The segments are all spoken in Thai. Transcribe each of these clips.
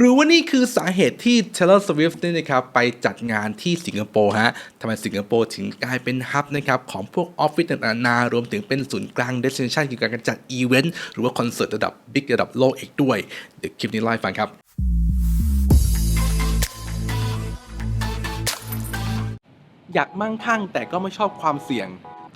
หรือว่านี่คือสาเหตุที่ Taylor Swift เนี่ยนะครับไปจัดงานที่สิงคโปร์ฮะทำไมสิงคโปร์ถึงกลายเป็นฮับนะครับของพวกออฟฟิศต่างๆนานารวมถึงเป็นศูนย์กลาง destination เกี่ยวกับการจัดอีเวนต์หรือว่าคอนเสิร์ตระดับบิ๊กระดับโลกอีกด้วย เดี๋ยวคลิปนี้เล่าให้ฟังครับอยากมั่งคั่งแต่ก็ไม่ชอบความเสี่ยง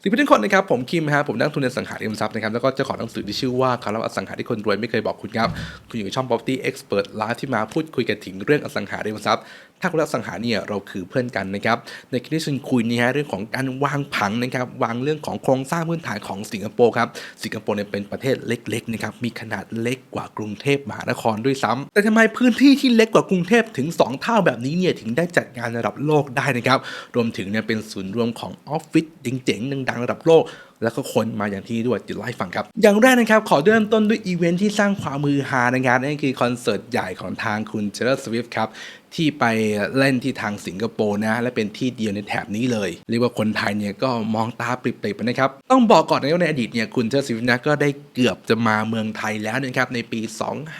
สวัสดีทุกคนนะครับผมคิมนะฮะผมนักทุนในสังหาริมทรัพย์นะครับแล้วก็เจะของหนังสือที่ชื่อว่าคำรับอสังหาที่คนรวยไม่เคยบอกคุณครับคุณอยู่ในช่อง property expert ไลฟ์ที่มาพูดคุยกันถึงเรื่องอสังหาริมทรัพย์ ถ้าคุณรักสังหาเนี่ยเราคือเพื่อนกันนะครับ ในคลิปที่นคุยเนี่ยฮะเรื่องของการวางผังนะครับวางเรื่องของโครงสร้างพื้นฐานของสิงคโปร์ครับสิงคโปร์เนี่ยเป็นประเทศเล็กๆนะครับมีขนาดเล็กกว่ากรุงเทพมหานครด้วยซ้ำแต่ทำไมพื้นที่ที่เล็กกว่ากรุงเทพถึง 2 เท่าแบบนี้เนี่ยถึงได้จัดงานระดับโลกได้นะครับรวมถึงเนี่ยเป็นศูนย์รวมของออฟฟิศเจ๋งๆดังๆระดับโลก แล้วก็คนมาอย่างที่ด้วยติดไล่าให้ฟังครับ อย่างแรกนะครับ ขอเริ่มต้นด้วยอีเวนท์ที่สร้างความมือฮาในงานนั่นคือคอนเสิร์ตใหญ่ของทางคุณเจอร์สวิฟต์ครับที่ไปเล่นที่ทางสิงคโปร์นะ และเป็นที่เดียวในแถบนี้เลย เรียกว่าคนไทยเนี่ยก็มองตาปริบๆนะครับ ต้องบอกก่อนนะว่าในอดีตเนี่ยคุณเจอร์สวิฟนะก็ได้เกือบจะมาเมืองไทยแล้วนะครับในปี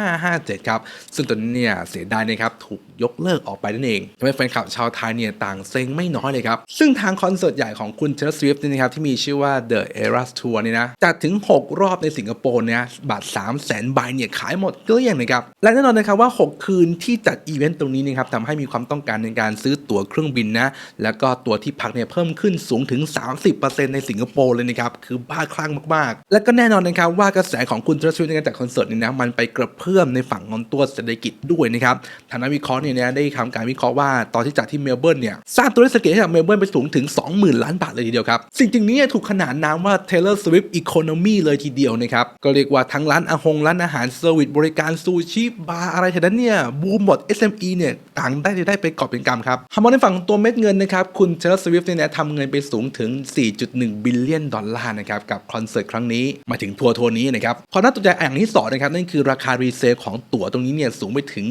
2557 ครับ ซึ่งตอนนี้เนี่ยเสียดายนะครับถูกยกเลิกออกไปนั่นเองทำให้แฟนคลับชาวไทยเนี่ยต่างเซ็งไม่น้อยเลยครับ ซึ่งทางคอนเสิร์ตใหญ่ของคุณเจอร์สวิฟเนี่นะครับที่มีชื่อว่า The Eras Tour เนี่นะจัดถึง 6 รอบในสิงคโปร์เนี่ยบัตร 3 0 0 0 0 0ใบเนี่ยขายหมดเกลี้ยงนะครับ และแน่นอนนะครับว่า 6 คืนที่จัดอีเวนต์ตรงนี้นะครับทำให้มีความต้องการในการซื้อตั๋วเครื่องบินนะ แล้วก็ตั๋วที่พักเนี่ยเพิ่มขึ้นสูงถึง 30%ในสิงคโปร์เลยนะครับ คือบ้าคลั่งมากๆ และก็แน่นอนนะครับว่ากระแสของคุณทรสวิฟในการจัดคอนเสิร์ตเนี่ยนะมันไปกระเพื่อมในฝั่งของตัวเศรษฐกิจด้วยนะครับทางนักวิเคราะห์เนี่ยนะได้ทำการวิเคราะห์ว่าตอนที่จัดที่เมลเบิร์นเนี่ยสร้างตัวเลขเศรษฐกิจให้กับเมลเบิร์นไปสูงถึง 20,000 ล้านบาทเลยทีเดียวครับสิ่งจริงนี้ถูกขนานนามามว่า Taylor Swift Economy เลยทีเดียวนะครับ ก็เรียกว่าทั้งร้านอาหงร้านอาหารเซอร์วิสบริการซูชิบาร์อะไรแถวนั้นเนี่ยบูมหมด SME เนี่ยต่างได้ได้ไปกอบเป็นกำครับทำมาในฝั่งตัวเม็ดเงินนะครับ คุณ Taylor Swift เนี่ยทำเงินไปสูงถึง 4.1 บิลเลียนดอลลาร์นะครับกับคอนเสิร์ตครั้งนี้มาถึงทัวร์ทัวร์นี้นะครับพอน่าตกใจอย่างที่สองนะครับนั่นคือราคารีเซลของตั๋วตรงนี้เนี่ยสูงไปถึง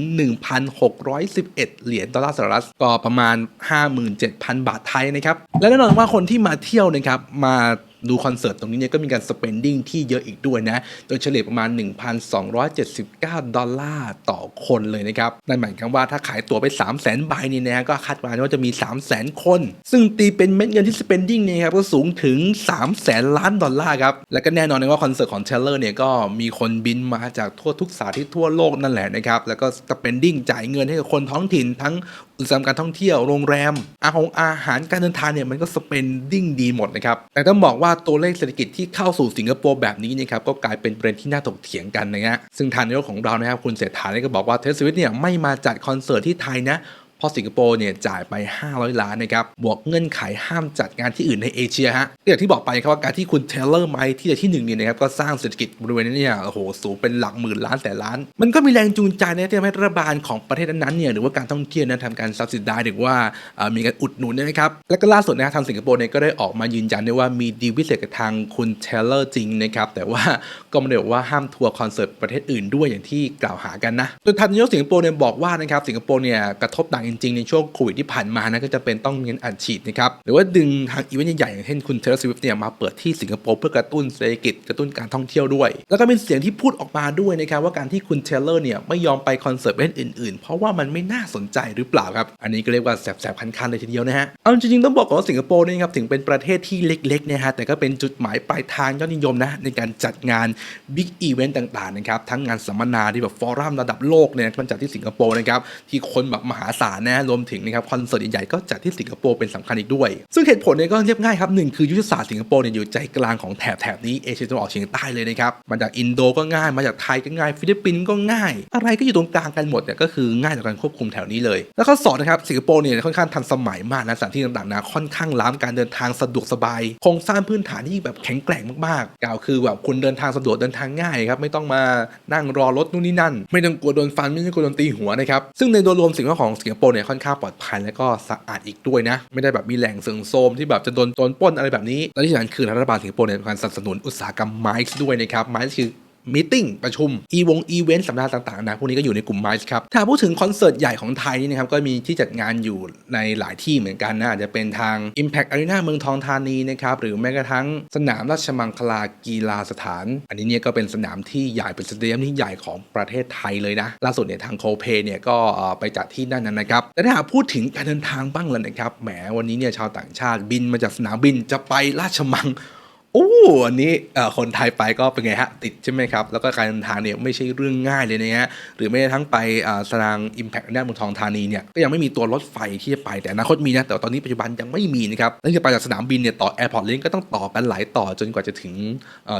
1,611 เหรียญดอลลาร์สหรัฐก็ประมาณ 57,000 บาทไทยนะครับและแน่นอนว่าคนที่มาเที่ยวนะครับมา ดูคอนเสิร์ตตรงนี้เนี่ยก็มีการ spending ที่เยอะอีกด้วยนะ โดยเฉลี่ยประมาณ 1,279 ดอลลาร์ต่อคนเลยนะครับ นั่นหมายความว่าถ้าขายตั๋วไป 3 0 0 0 0 0ใบนี่นะก็คาดการณ์ว่าจะมี 3 0 0 0 0 0 คน ซึ่งตีเป็นเม็ดเงินที่ spending เนี่ยครับก็สูงถึง 3 0 0 0 0 ล้านดอลลาร์ครับ และก็แน่นอนนะว่าคอนเสิร์ตของเทเลอร์เนี่ยก็มีคนบินมาจากทั่วทุกสาทิตทั่วโลกนั่นแหละนะครับ แล้วก็ spending จ่ายเงินให้กับคนท้องถิ่นทั้งอุตสาหกรรมการท่องเที่ยวโรงแรมอาหงอาหารการเดินทางเนี่ยมันก็สเปนดิ้งดีหมดนะครับแต่ต้องบอกว่าตัวเลขเศรษฐกิจที่เข้าสู่สิงคโปร์แบบนี้นะครับก็กลายเป็นประเด็นที่น่าถกเถียงกันนะฮะซึ่งทางนายกของเรานะครับคุณเศรษฐาเนี่ยก็บอกว่าเทสวิตเนี่ยไม่มาจัดคอนเสิร์ตที่ไทยนะ เพราะสิงคโปร์เนี่ยจ่ายไป 500 ล้านนะครับบวกเงื่อนไขห้ามจัดงานที่อื่นในเอเชียฮะก็อย่างที่บอกไปครับว่าการที่คุณเทเลอร์ไมที่จะที่หนึ่งเนี่ยนะครับก็สร้างเศรษฐกิจบริเวณนี้เนี่ยโอ้โหสูงเป็นหลักหมื่นล้านแต่ล้าน มันก็มีแรงจูงใจนะที่ทำให้รัฐบาลของประเทศนั้นๆเนี่ยหรือว่าการท่องเที่ยวนั้นทำการซับซิได้หรือว่ามีการอุดหนุนนะครับและก็ล่าสุดนะครับทางสิงคโปร์เนี่ยก็ได้ออกมายืนยันด้วยว่ามีดีลพิเศษกับทางคุณเทเลอร์จริงนะครับแต่ว่าก็ไม่ได้บอกว่าห้ามทัวร์คอนเสิร์ตประเทศอื่นด้วยอย่างที่กล่าวหากันนะโดยทางนายกสิงคโปร์เนี่ยบอกว่านะครับสิงคโปร์เนี่ยกระทบหนักจริงๆ ในช่วงโควิดที่ผ่านมานะก็จะเป็นต้องมีการอัดฉีดนะครับหรือว่าดึงทางอีเวนต์ใหญ่ๆอย่างเช่นคุณเทเลสวิฟเนี่ยมาเปิดที่สิงคโปร์เพื่อกระตุ้นเศรษฐกิจกระตุ้นการท่องเที่ยวด้วย แล้วก็เป็นเสียงที่พูดออกมาด้วยนะครับว่าการที่คุณเทเลอร์เนี่ยไม่ยอมไปคอนเสิร์ตประเทศอื่นๆ เพราะว่ามันไม่น่าสนใจหรือเปล่าครับอันนี้ก็เรียกว่าแสบๆคันๆเลยทีเดียวนะฮะเอาจริงๆต้องบอกก่อนว่าสิงคโปร์เนี่ยครับถึงเป็นประเทศที่เล็กๆนะฮะแต่ก็เป็นจุดหมายปลายทางยอดนิยมนะในการจัดงานบิ๊กอีเวนต์ต่างๆนะครับทั้งงานสัมมนาที่แบบฟอรัมระดับโลกเนี่ยมันจัดที่สิงคโปร์นะครับที่คนแบบมหาศาลนะรวมถึงนะครับคอนเสิร์ตใหญ่ๆก็จัดที่สิงคโปร์เป็นสำคัญอีกด้วย ซึ่งเหตุผลเนี่ยก็เรียบง่ายครับหนึ่งคือยุทธศาสตร์สิงคโปร์เนี่ยอยู่ใจกลางของแถบแถบนี้เอเชียตะวันออกเฉียงใต้เลยนะครับมาจากอินโดก็ง่ายมาจากไทยก็ง่าย ฟิลิปปินส์ก็ง่าย อะไรก็อยู่ตรงกลางกันหมดเนี่ยก็คือง่ายต่อการควบคุมแถวนี้เลย แล้วข้อสองนะครับสิงคโปร์เนี่ยค่อนข้างทันสมัยมากนะสถานที่ต่างๆนะค่อนข้างล้ำการเดินทางสะดวกสบายโครงสร้างพื้นฐานที่แบบแข็งแกร่งมากๆกล่าวคือแบบคุณเดินทางสะดวกเดินทางง่ายครับไม่ต้องมานั่งรอรถนู่นนี่นั่น ไม่ต้องกลัวโดนฟันไม่ต้องกลัวโดนตีหัวนะครับซึ่งในโดยรวมสิ่งของสิงคโปร์เนี่ยค่อนข้างปลอดภัยและก็สะอาดอีกด้วยนะ ไม่ได้แบบมีแหล่งเสื่องโทรมที่แบบจะโดนโจรปล้นอะไรแบบนี้ และที่สำคัญคือรัฐบาลสิงคโปร์เนี่ยมีการสนับสนุนอุตสาหกรรมไม้ด้วยนะครับไม้คือ มีติ้งประชุมอีวงอีเวนต์สัมมนาต่างๆนะพวกนี้ก็อยู่ในกลุ่มไมซ์ครับถ้าพูดถึงคอนเสิร์ตใหญ่ของไทยนี่นะครับก็มีที่จัดงานอยู่ในหลายที่เหมือนกันนะอาจจะเป็นทาง Impact Arena เมืองทองธานีนะครับหรือแม้กระทั่งสนามราชมังคลากีฬาสถาน อันนี้เนี่ยก็เป็นสนามที่ใหญ่เป็นสเตเดียมที่ใหญ่ของประเทศไทยเลยนะล่าสุดเนี่ยทางโคเพเนี่ยก็ไปจัดที่นั่นนะครับแต่ถ้าพูดถึงการเดินทางบ้างแล้วนะครับแหมวันนี้เนี่ยชาวต่างชาติบินมาจากสนามบินจะไปราชมัง อ้อันนี้คนไทยไปก็เป็นไงฮะติดใช่ไหมครับ แล้วก็การเดินทางเนี่ยไม่ใช่เรื่องง่ายเลยนะฮะหรือไม่ทั้งไปอ่าสนาม Impact ด้านเมืองทองธานีเนี่ยก็ยังไม่มีตัวรถไฟที่จะไปแต่อนาคตมีนะแต่ว่าตอนนี้ปัจจุบันยังไม่มีนะครับแล้วจะไปจากสนามบินเนี่ยต่อ Airport Link ก็ต้องต่อกันหลายต่อจนกว่าจะถึง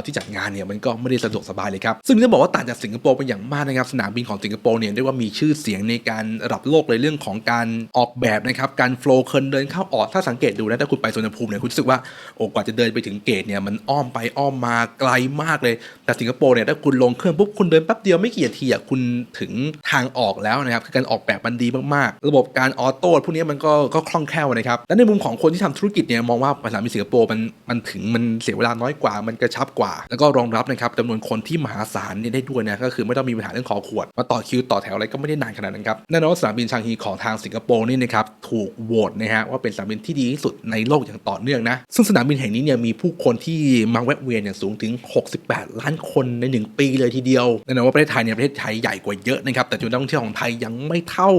ที่จัดงานเนี่ยมันก็ไม่ได้สะดวกสบายเลยครับซึ่งต้องบอกว่าต่างจากสิงคโปร์เป็นอย่างมากนะครับสนามบินของสิงคโปร์เนี่ยเรียกว่ามีชื่อเสียงในการระดับโลกเลยเรื่องของการออกแบบนะครับการโฟล์คนเดินเข้าออกถ้าสังเกตดูนะถ้าคุณไปสุวรรณภูมิเนี่ยคุณรู้สึกว่าโอ้กว่าจะเดินไปถึงเกตเนี่ยมันอ้อมไปอ้อมมาไกลมากเลย แต่สิงคโปร์เนี่ยถ้าคุณลงเครื่องปุ๊บคุณเดินแป๊บเดียวไม่กี่นาทีอะคุณถึงทางออกแล้วนะครับคือการออกแบบมันดีมากๆ ระบบการออโต้พวกนี้มันก็ก็คล่องแคล่วนะครับและในมุมของคนที่ทำธุรกิจเนี่ยมองว่าสนามบินสิงคโปร์มันมันถึงมันเสียเวลาน้อยกว่ามันกระชับกว่า แล้วก็รองรับนะครับจำนวนคนที่มหาศาลเนี่ยได้ด้วยนะก็คือไม่ต้องมีปัญหาเรื่องคอขวดมาต่อคิวต่อแถวอะไรก็ไม่ได้นานขนาดนั้นครับแน่นอนว่าสนามบินชางฮีของทางสิงคโปร์นี่นะครับถูกโหวตนะฮะว่าเป็นสนามบินที่ดีที่สุดในโลกอย่างต่อเนื่องนะซึ่งสนามบินแห่งนี้เนี่ยมีผู้คนที่มาแวะเวียนเนี่ยสูงถึง 68 ล้านคนใน 1 ปีเลยทีเดียวแน่นอนว่าประเทศไทยเนี่ยประเทศไทยใหญ่กว่าเยอะนะครับแต่จำนวนนักท่องเที่ยวของไทยยังไม่เท่า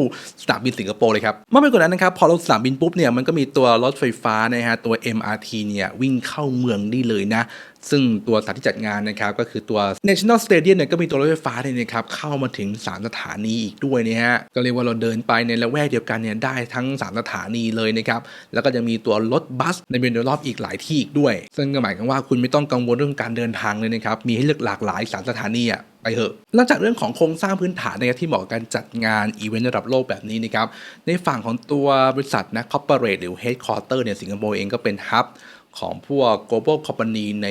สนามบินสิงคโปร์เลยครับมากไปกว่านั้นนะครับพอเราสนามบินปุ๊บเนี่ยมันก็มีตัวรถไฟฟ้านะฮะตัว MRT เนี่ยวิ่งเข้าเมืองได้เลยนะ ซึ่งตัวสถานที่จัดงานนะครับก็คือตัว National Stadium เนี่ยก็มีตัวรถไฟฟ้าเนี่ยนะครับเข้ามาถึง 3 สถานีอีกด้วยนะฮะก็เรียกว่าเราเดินไปในละแวกเดียวกันเนี่ยได้ทั้ง 3 สถานีเลยนะครับแล้วก็จะมีตัวรถบัสในบริเวณรอบอีกหลายที่อีกด้วย ซึ่งก็หมายความว่าคุณไม่ต้องกังวลเรื่องการเดินทางเลยนะครับมีให้เลือกหลากหลาย3สถานีอะไปเถอะนอกจากเรื่องของโครงสร้างพื้นฐานนะครับที่เหมาะกับการจัดงานอีเวนต์ระดับโลกแบบนี้นะครับในฝั่งของตัวบริษัทนะ corporate หรือ headquarter เนี่ยสิงคโปร์เองก็เป็นฮับ ของพวก global company ใน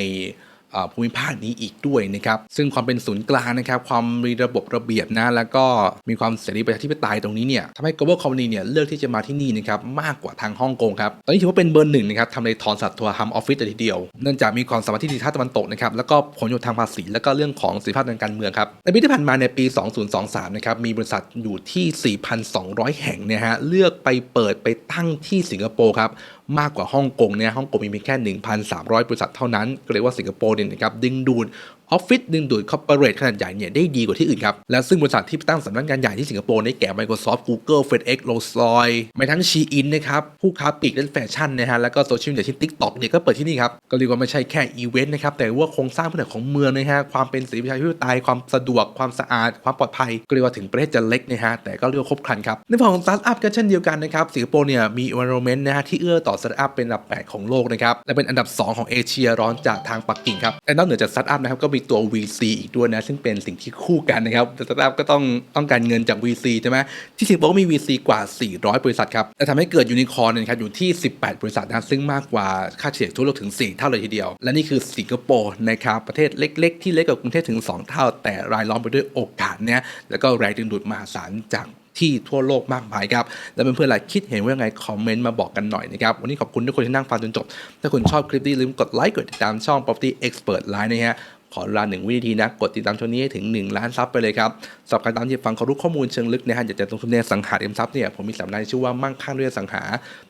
ภูมิภาคนี้อีกด้วยนะครับ ซึ่งความเป็นศูนย์กลางนะครับ ความมีระบบระเบียบนะ แล้วก็มีความเสรีประชาธิปไตยตรงนี้เนี่ยทำให้ global company เนี่ยเลือกที่จะมาที่นี่นะครับมากกว่าทางฮ่องกงครับ ตอนนี้ถือว่าเป็นเบอร์หนึ่งนะครับทำในทอนสัตว์ทัวร์ฮัมออฟฟิศเลยทีเดียว เนื่องจากมีความสามารถที่ดีท่าตะวันตกนะครับแล้วก็ผลประโยชน์ทางภาษีแล้วก็เรื่องของเสรีภาพทางการเมืองครับในปีที่ผ่านมาในปี 2023 นะครับมีบริษัทอยู่ที่ 4,200 แห่งเนี่ยฮะเลือกไปเปิดไปตั้งที่สิงคโปร์ครับมากกว่าฮ่องกงเนี่ยฮ่องกงมีเพียงแค่ 1,300 บริษัทเท่านั้นก็เรียกว่าสิงคโปร์เนี่ยนะครับดึงดูด ออฟฟิศดึงดูดคอร์เปอเรทขนาดใหญ่เนี่ยได้ดีกว่าที่อื่นครับ และซึ่งบริษัทที่ตั้งสำนักงานใหญ่ที่สิงคโปร์ได้แก่ Microsoft Google FedEx r o l l s r o y ไม่ทั้ง Shein นะครับผู้ค้าปลีกและแฟชั่นนะฮะแล้วก็โซเชียลมีเดียเช่น TikTok เนี่ยก็เปิดที่นี่ครับก็เรียกว่าไม่ใช่แค่อีเวนต์นะครับแต่ว่าโครงสร้างพื้นฐานของเมืองนะฮะความเป็นสิทธิประชาธิปไตยความสะดวกความสะอาด ความปลอดภัยก็เรียกว่าถึงประเทศจะเล็กนะฮะแต่ก็เรียกว่าครบครันครับในฝั่งของสตาร์ทอัพก็เช่นเดียวกันนะครับสิงคโปร์เนี่ยมี environment นะฮะที่เอื้อต่อสตาร์ทอัพเป็นอันดับ 8 ของโลกนะครับและเป็นอันดับ 2 ของเอเชียร้อนจากทางปักกิ่งครับแต่นอกเหนือจากสตาร์ทอัพนะครับก็มีตัว VC อีกด้วยนะ ซึ่งเป็นสิ่งที่คู่กันนะครับสตาร์ทอัพก็ต้องต้องการเงินจาก VC ใช่ไหมที่สิงคโปร์ก็มี VC กว่า 400 บริษัทครับและทำให้เกิดยูนิคอร์นนะครับอยู่ที่ 18 บริษัทนะซึ่งมากกว่าค่าเฉลี่ยทั่วโลกถึง 4 เท่าเลยทีเดียว และนี่คือสิงคโปร์นะครับประเทศเล็ก ๆ ที่เล็กกว่ากรุงเทพถึง 2 เท่า แต่รายล้อมไปด้วยโอกาสเนี่ยแล้วก็แรงดึงดูดมหาศาลจากที่ทั่วโลกมากมายครับ แล้วเพื่อนๆล่ะคิดเห็นว่ายังไง คอมเมนต์มาบอกกันหน่อยนะครับ วันนี้ขอบคุณทุกคนที่นั่งฟังจนจบ ถ้าคุณชอบคลิปนี้ลืมกดไลค์กดติดตามช่อง Property Expert Line นะฮะ ขอเวลาหนึ่งวินาทีนะ กดติดตามช่องนี้ให้ถึง 1 ล้านซับไปเลยครับสำหรับใครตามที่ฟังขารู้ข้อมูลเชิงลึกนะฮะอยากจะลงทุนในสังหาริมทรัพย์เนี่ยผมมีสัมนาที่ชื่อว่ามั่งคั่งด้วยสังหา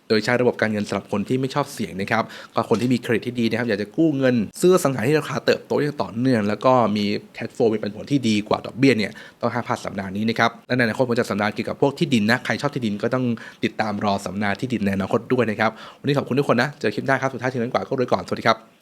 โดยใช้ระบบการเงินสำหรับคนที่ไม่ชอบเสี่ยงนะครับก็คนที่มีเครดิตที่ดีนะครับอยากจะกู้เงิน ซื้อสังหาที่ราคาเติบโตอย่างต่อเนื่อง แล้วก็มีแคชโฟมีปันผลที่ดีกว่าดอกเบี้ยเนี่ยต้องห้ามพลาดสัมมนานี้นะครับและในอนาคตผมจะสัมมนาเกี่ยวกับพวกที่ดินนะใครชอบที่ดินก็ต้องติดตามรอสัมมนาที่ดินในอนาคตด้วยนะครับวันนี้ขอบคุณทุกคนนะเจอคลิปหน้าครับสุดท้ายถึงนั้นกว่าก็รวยก่อนสวัสดีครับ